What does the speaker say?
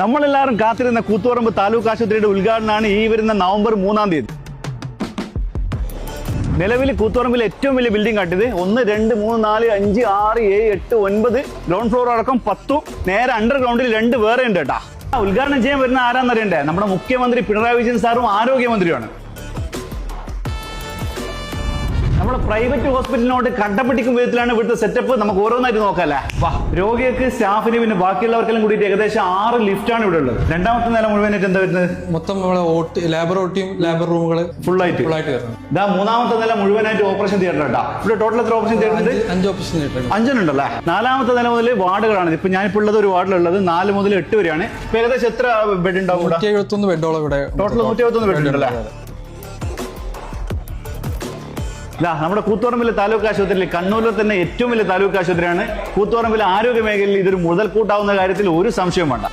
നമ്മളെല്ലാവരും കാത്തിരുന്ന കൂത്തുപറമ്പ് താലൂക്ക് ആശുപത്രിയുടെ ഉദ്ഘാടനമാണ് ഈ വരുന്ന നവംബർ മൂന്നാം തീയതി. നിലവിൽ കൂത്തുപറമ്പിൽ ഏറ്റവും വലിയ ബിൽഡിംഗ് കട്ടിത് ഒന്ന് രണ്ട് മൂന്ന് നാല് അഞ്ച് ആറ് ഏഴ് എട്ട് ഒൻപത് ഗ്രൗണ്ട് ഫ്ലോർ അടക്കം പത്തും നേരെ അണ്ടർഗ്രൗണ്ടിൽ രണ്ട് വേറെ ഉണ്ട് കേട്ടാ. ഉദ്ഘാടനം ചെയ്യാൻ വരുന്ന ആരാന്നറിയണ്ടേ? നമ്മുടെ മുഖ്യമന്ത്രി പിണറായി വിജയൻ സാറും ആരോഗ്യമന്ത്രിയുമാണ്. നമ്മുടെ പ്രൈവറ്റ് ഹോസ്പിറ്റലിനോട് കണ്ടപ്പെട്ടിക്കും വിധത്തിലാണ് ഇവിടുത്തെ സെറ്റപ്പ് നമുക്ക് ഓരോന്നായിട്ട് നോക്കാല്ലേ? വാ രോഗികൾക്ക് സ്റ്റാഫിന് പിന്നെ ബാക്കിയുള്ളവർക്കെല്ലാം കൂടിയിട്ട് ഏകദേശം ആറ് ലിഫ്റ്റാണ് ഇവിടെ ഉള്ളത്. രണ്ടാമത്തെ നില മുഴുവനായിട്ട് എന്താ വരുന്നത്? മൊത്തം നമ്മളെ ഓട്ടി ലാബർ ഓട്ടിയും ലാബർ റൂമുകൾ ഫുൾ ആയിട്ട്. ഫുള്ളായിട്ട് വരുന്നത്. ഇതാ മൂന്നാമത്തെ നില മുഴുവനായിട്ട് ഓപ്പറേഷൻ തിയേറ്റർ കേട്ടോ ഇവിടെ ടോട്ടൽ എത്ര ഓപ്പറേഷൻ തിയേറ്റർ ഉണ്ട്? അഞ്ച് ഓപ്പറേഷൻ തിയേറ്റർ അഞ്ചെണ്ണുണ്ടല്ലേ? നാലാമത്തെ നില മുതൽ വാർഡുകളാണ്. ഇപ്പൊ ഞാനിപ്പോൾ ഉള്ളത് ഒരു വാർഡിലുള്ളത്. നാല് മുതൽ എട്ട് വരെയാണ്. ഏകദേശം എത്ര ബെഡ് ഉണ്ടാവും ഇവിടെ? നൂറ്റി എഴുപത്തൊന്ന് ബെഡോളം ഇവിടെ ടോട്ടൽ നൂറ്റി എഴുപത്തൊന്ന് ബെഡ് ഉണ്ടല്ലേ നമ്മുടെ കൂത്തുപറമ്പിലെ താലൂക്ക് ആശുപത്രിയിൽ കണ്ണൂരിലെ തന്നെ ഏറ്റവും വലിയ താലൂക്ക് ആശുപത്രിയാണ്. കൂത്തുപറമ്പിലെ ആരോഗ്യ മേഖലയിൽ ഇതൊരു മുതൽക്കൂട്ടാവുന്ന കാര്യത്തിൽ ഒരു സംശയം വേണ്ട.